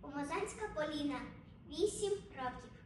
Помазанська Поліна, 8 років.